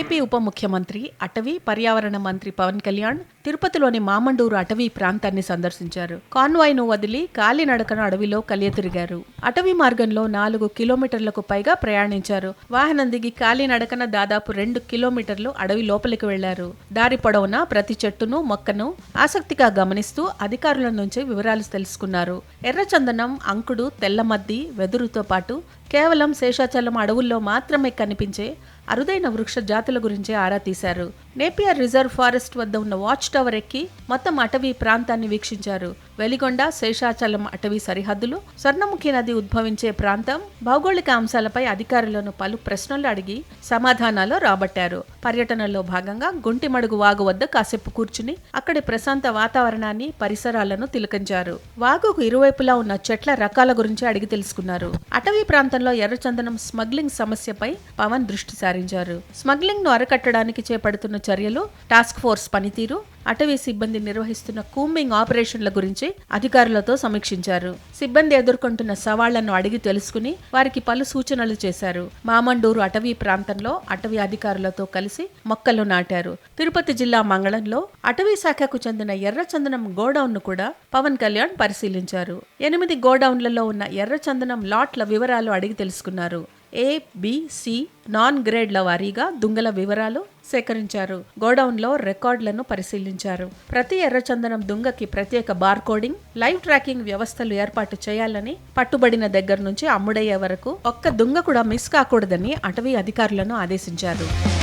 AP ఉప ముఖ్యమంత్రి అటవీ పర్యావరణ మంత్రి పవన్ కళ్యాణ్ తిరుపతిలోని మామండూరు అటవీ ప్రాంతాన్ని సందర్శించారు. కాన్వాయ్ను వదిలి కాలినడకన అడవిలో కలియతిరిగారు అటవీ మార్గంలో నాలుగు కిలోమీటర్లకు పైగా ప్రయాణించారు. వాహనం దిగి కాలినడకన దాదాపు రెండు కిలోమీటర్లు అడవి లోపలికి వెళ్ళారు. దారి పొడవునా ప్రతి చెట్టును మొక్కను ఆసక్తిగా గమనిస్తూ అధికారుల నుంచి వివరాలు తెలుసుకున్నారు. ఎర్రచందనం అంకుడు తెల్లమద్ది వెదురుతో పాటు కేవలం శేషాచలం అడవుల్లో మాత్రమే కనిపించే అరుదైన వృక్ష జాతుల గురించి ఆరా తీశారు. నేపియర్ రిజర్వ్ ఫారెస్ట్ వద్ద ఉన్న వాచ్ టవర్ ఎక్కి మొత్తం అటవీ ప్రాంతాన్ని వీక్షించారు. వెలిగొండ శేషాచలం అటవీ సరిహద్దులు స్వర్ణముఖి నది ఉద్భవించే ప్రాంతం భౌగోళిక అంశాలపై అధికారులను పలు ప్రశ్నలు అడిగి సమాధానాలు రాబట్టారు. పర్యటనలో భాగంగా గుంటిమడుగు వాగు వద్ద కాసేపు కూర్చుని అక్కడి ప్రశాంత వాతావరణాన్ని పరిసరాలను తిలకించారు. వాగుకు ఇరువైపులా ఉన్న చెట్ల రకాల గురించి అడిగి తెలుసుకున్నారు. అటవీ ప్రాంతంలో ఎర్రచందనం స్మగ్లింగ్ సమస్యపై పవన్ దృష్టి సారించారు. స్మగ్లింగ్ను అరికట్టడానికి చేపడుతున్న చర్యలు టాస్క్ ఫోర్స్ పనితీరు అటవీ సిబ్బంది నిర్వహిస్తున్న కూంబింగ్ ఆపరేషన్ల గురించి అధికారులతో సమీక్షించారు. సిబ్బంది ఎదుర్కొంటున్న సవాళ్ళను అడిగి తెలుసుకుని వారికి పలు సూచనలు చేశారు. మామండూరు అటవీ ప్రాంతంలో అటవీ అధికారులతో కలిసి మొక్కలు నాటారు. తిరుపతి జిల్లా మంగళంలో అటవీ శాఖకు చెందిన ఎర్రచందనం గోడౌన్ను కూడా పవన్ కళ్యాణ్ పరిశీలించారు. ఎనిమిది గోడౌన్లలో ఉన్న ఎర్రచందనం లాట్ల వివరాలు అడిగి తెలుసుకున్నారు. ఏబిసి నాన్ గ్రేడ్ల వారీగా దుంగల వివరాలు సేకరించారు. గోడౌన్లో రికార్డులను పరిశీలించారు. ప్రతి ఎర్రచందనం దుంగకి ప్రత్యేక బార్ కోడింగ్ లైవ్ ట్రాకింగ్ వ్యవస్థలు ఏర్పాటు చేయాలని పట్టుబడిన దగ్గర నుంచి అమ్ముడయ్యే వరకు ఒక్క దుంగ కూడా మిస్ కాకూడదని అటవీ అధికారులను ఆదేశించారు.